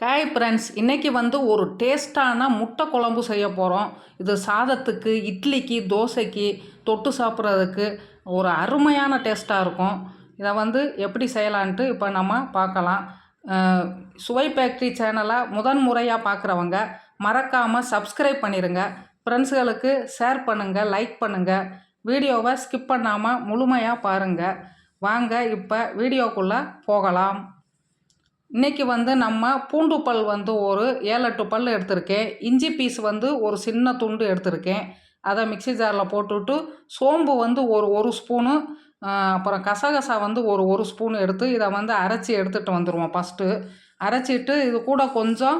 காய் ஃப்ரெண்ட்ஸ் இன்றைக்கி வந்து ஒரு டேஸ்ட்டான முட்டை குழம்பு செய்ய போகிறோம் இது சாதத்துக்கு இட்லிக்கு தோசைக்கு தொட்டு சாப்பிட்றதுக்கு ஒரு அருமையான டேஸ்ட்டாக இருக்கும். இதை வந்து எப்படி செய்யலான்ட்டு இப்போ நம்ம பார்க்கலாம். சுவை ஃபேக்ட்ரி சேனலை முதன் முறையாக பார்க்குறவங்க மறக்காமல் சப்ஸ்கிரைப் பண்ணிடுங்க ஃப்ரெண்ட்ஸுகளுக்கு ஷேர் பண்ணுங்கள் லைக் பண்ணுங்கள் வீடியோவை ஸ்கிப் பண்ணாமல் முழுமையாக பாருங்கள் வாங்க இப்போ வீடியோக்குள்ளே போகலாம். இன்றைக்கி வந்து நம்ம பூண்டு பல் வந்து ஒரு ஏழு எட்டு பல் எடுத்திருக்கேன். இஞ்சி பீஸ் வந்து ஒரு சின்ன துண்டு எடுத்திருக்கேன். அதை மிக்ஸி ஜாரில் போட்டுவிட்டு சோம்பு வந்து ஒரு ஒரு ஸ்பூனு அப்புறம் கசகசா வந்து ஒரு ஒரு ஸ்பூன் எடுத்து இதை வந்து அரைச்சி எடுத்துகிட்டு வந்துடுவோம் ஃபஸ்ட்டு அரைச்சிட்டு இது கூட கொஞ்சம்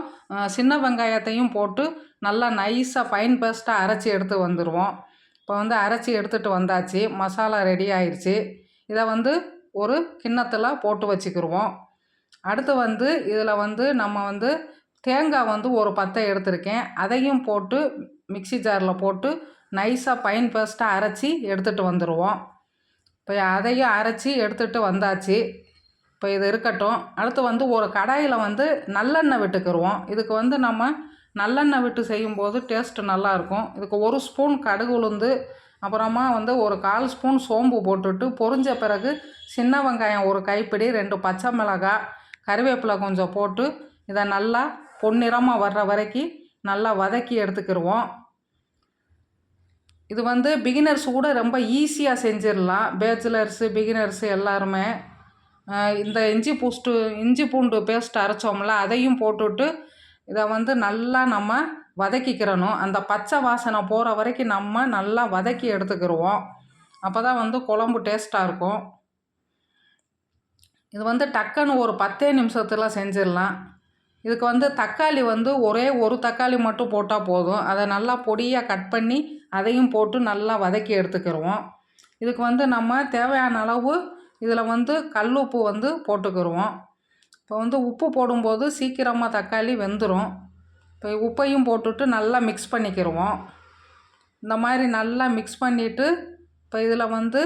சின்ன வெங்காயத்தையும் போட்டு நல்லா நைஸாக ஃபைன் பேஸ்ட்டாக அரைச்சி எடுத்து வந்துடுவோம் இப்போ வந்து அரைச்சி எடுத்துகிட்டு வந்தாச்சு. மசாலா ரெடி ஆயிடுச்சு இதை வந்து ஒரு கிண்ணத்தில் போட்டு வச்சுக்கிடுவோம் அடுத்து வந்து இதில் வந்து நம்ம வந்து தேங்காய் வந்து ஒரு பத்தை எடுத்திருக்கேன். அதையும் போட்டு மிக்ஸி ஜாரில் போட்டு நைஸாக பைன் பேஸ்ட்டாக அரைச்சி எடுத்துகிட்டு வந்துடுவோம் இப்போ அதையும் அரைச்சி எடுத்துகிட்டு வந்தாச்சு. இப்போ இது இருக்கட்டும். அடுத்து வந்து ஒரு கடாயில் வந்து நல்லெண்ணெய் விட்டுக்கிருவோம். இதுக்கு வந்து நம்ம நல்லெண்ணெய் விட்டு செய்யும்போது டேஸ்ட்டு நல்லாயிருக்கும். இதுக்கு ஒரு ஸ்பூன் கடுகு உளுந்து அப்புறமா வந்து ஒரு கால் ஸ்பூன் சோம்பு போட்டுட்டு பொரிஞ்ச பிறகு சின்ன வெங்காயம் ஒரு கைப்பிடி ரெண்டு பச்சை மிளகாய் கருவேப்பிலை கொஞ்சம் போட்டு இதை நல்லா பொன்னிறமாக வர்ற வரைக்கும் நல்லா வதக்கி எடுத்துக்கிருவோம். இது வந்து பிகினர்ஸ் கூட ரொம்ப ஈஸியாக செஞ்சிடலாம். பேச்சுலர்ஸு பிகினர்ஸு எல்லாருமே இந்த இஞ்சி பூஸ்ட்டு இஞ்சி பூண்டு பேஸ்ட் அரைச்சோம்ல அதையும் போட்டுட்டு இதை வந்து நல்லா நம்ம வதக்கிக்கிறணும் அந்த பச்சை வாசனை போகிற வரைக்கும் நம்ம நல்லா வதக்கி எடுத்துக்கிடுவோம் அப்போ தான் வந்து குழம்பு டேஸ்ட்டாக இருக்கும். இது வந்து டக்குன்னு ஒரு பத்தே நிமிஷத்தில் செஞ்சிடலாம். இதுக்கு வந்து தக்காளி வந்து ஒரே ஒரு தக்காளி மட்டும் போட்டால் போதும். அதை நல்லா பொடியாக கட் பண்ணி அதையும் போட்டு நல்லா வதக்கி எடுத்துக்கிருவோம். இதுக்கு வந்து நம்ம தேவையான அளவு இதில் வந்து கல் உப்பு வந்து போட்டுக்கிருவோம். இப்போ வந்து உப்பு போடும்போது சீக்கிரமாக தக்காளி வெந்துடும் உப்பையும் போட்டுட்டு நல்லா மிக்ஸ் பண்ணிக்கிடுவோம் இந்த மாதிரி நல்லா மிக்ஸ் பண்ணிவிட்டு இப்போ இதில் வந்து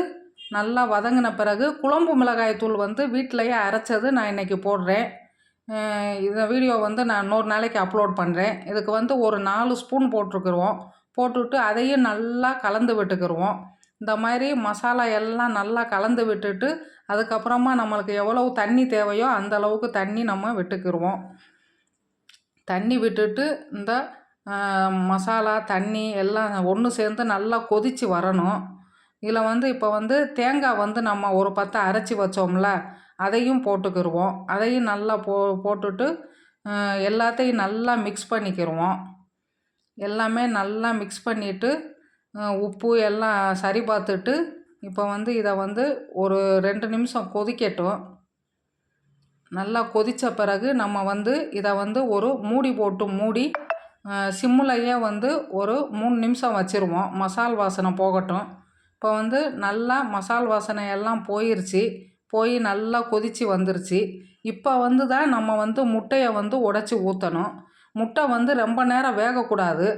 நல்லா வதங்கின பிறகு குழம்பு மிளகாய் தூள் வந்து வீட்டிலையே அரைச்சது நான் இன்றைக்கி போடுறேன். இந்த வீடியோ வந்து நான் இன்னொரு நாளைக்கு அப்லோட் பண்ணுறேன் இதுக்கு வந்து ஒரு நாலு ஸ்பூன் போட்டிருக்குருவோம் போட்டுவிட்டு அதையும் நல்லா கலந்து விட்டுக்கிருவோம். இந்த மாதிரி மசாலா எல்லாம் நல்லா கலந்து விட்டுட்டு அதுக்கப்புறமா நம்மளுக்கு எவ்வளவு தண்ணி தேவையோ அந்த அளவுக்கு தண்ணி நம்ம விட்டுக்கிருவோம். தண்ணி விட்டுட்டு இந்த மசாலா தண்ணி எல்லாம் ஒன்று சேர்ந்து நல்லா கொதித்து வரணும். இதில் வந்து இப்போ வந்து தேங்காய் வந்து நம்ம ஒரு பத்தை அரைச்சி வச்சோம்ல அதையும் போட்டுக்கிருவோம். அதையும் நல்லா போ போட்டுட்டு எல்லாத்தையும் நல்லா மிக்ஸ் பண்ணிக்கிடுவோம் எல்லாமே நல்லா மிக்ஸ் பண்ணிவிட்டு உப்பு எல்லாம் சரி பார்த்துட்டு இப்போ வந்து இதை வந்து ஒரு ரெண்டு நிமிஷம் கொதிக்கட்டும். நல்லா கொதித்த பிறகு நம்ம வந்து இதை வந்து ஒரு மூடி போட்டு மூடி சிம்முலையே வந்து ஒரு மூணு நிமிஷம் வச்சுருவோம். மசால் வாசனை போகட்டும். இப்போ வந்து நல்லா மசால் வாசனை எல்லாம் போயிருச்சு. போய் நல்லா கொதித்து வந்துருச்சு. இப்போ வந்து தான் நம்ம வந்து முட்டையை வந்து உடச்சி ஊற்றணும் முட்டை வந்து ரொம்ப நேரம் வேகக்கூடாது.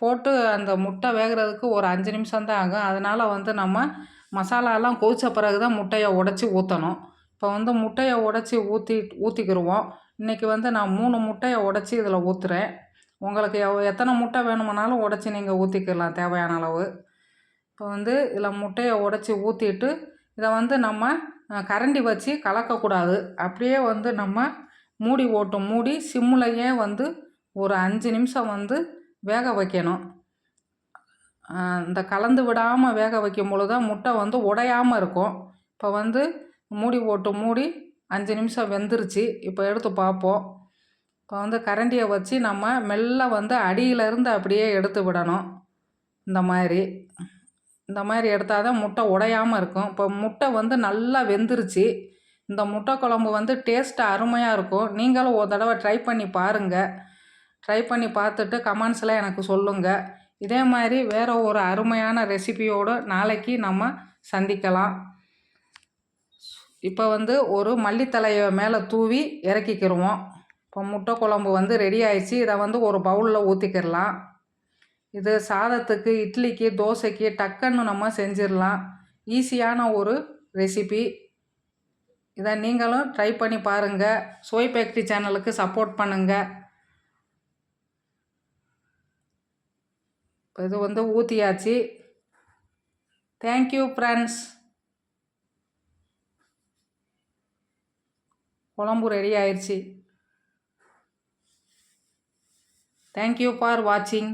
போட்டு அந்த முட்டை வேகிறதுக்கு ஒரு அஞ்சு நிமிஷம் தான் ஆகும். அதனால் வந்து நம்ம மசாலாலாம் கொதித்த பிறகு தான் முட்டையை உடச்சி ஊற்றணும் இப்போ வந்து முட்டையை உடச்சி ஊற்றி ஊற்றிக்கிருவோம் இன்றைக்கி வந்து நான் மூணு முட்டையை உடச்சி இதில் ஊற்றுறேன் உங்களுக்கு எவ் எத்தனை முட்டை வேணுமானாலும் உடச்சி நீங்கள் ஊற்றிக்கலாம் தேவையான அளவு. இப்போ வந்து இதில் முட்டையை உடச்சி ஊற்றிட்டு இதை வந்து நம்ம கரண்டி வச்சு கலக்கக்கூடாது. அப்படியே வந்து நம்ம மூடி ஓட்டும். மூடி சிம்முலையே வந்து ஒரு அஞ்சு நிமிஷம் வந்து வேக வைக்கணும். இந்த கலந்து விடாமல் வேக வைக்கும் பொழுது தான் முட்டை வந்து உடையாமல் இருக்கும். இப்போ வந்து மூடி போட்டு மூடி அஞ்சு நிமிஷம் வெந்துருச்சு. இப்போ எடுத்து பார்ப்போம். இப்போ வந்து கரண்டியை வச்சு நம்ம மெல்ல வந்து அடியிலேருந்து அப்படியே எடுத்து விடணும். இந்த மாதிரி. இந்த மாதிரி எடுத்தால் தான் முட்டை உடையாமல் இருக்கும். இப்போ முட்டை வந்து நல்லா வெந்துருச்சு. இந்த முட்டை குழம்பு வந்து டேஸ்ட்டு அருமையாக இருக்கும். நீங்களும் ஒரு தடவை ட்ரை பண்ணி பாருங்கள் ட்ரை பண்ணி பார்த்துட்டு கமெண்ட்ஸில் எனக்கு சொல்லுங்கள் இதே மாதிரி வேறு ஒரு அருமையான ரெசிபியோடு நாளைக்கு நம்ம சந்திக்கலாம். இப்போ வந்து ஒரு மல்லித்தலையை மேலே தூவி இறக்கிக்கிடுவோம் இப்போ முட்டை குழம்பு வந்து ரெடி ஆயிடுச்சு. இதை வந்து ஒரு பவுலில் ஊற்றிக்கிடலாம் இது சாதத்துக்கு இட்லிக்கு தோசைக்கு டக்குன்னு நம்ம செஞ்சிடலாம் ஈஸியான ஒரு ரெசிபி இதை நீங்களும் ட்ரை பண்ணி பாருங்கள் சோய் பேக்கரி சேனலுக்கு சப்போர்ட் பண்ணுங்கள் இப்போ இது வந்து ஊற்றியாச்சு தேங்க்யூ ஃப்ரெண்ட்ஸ் குழம்பு ரெடி ஆயிடுச்சு தேங்க்யூ ஃபார் வாட்சிங்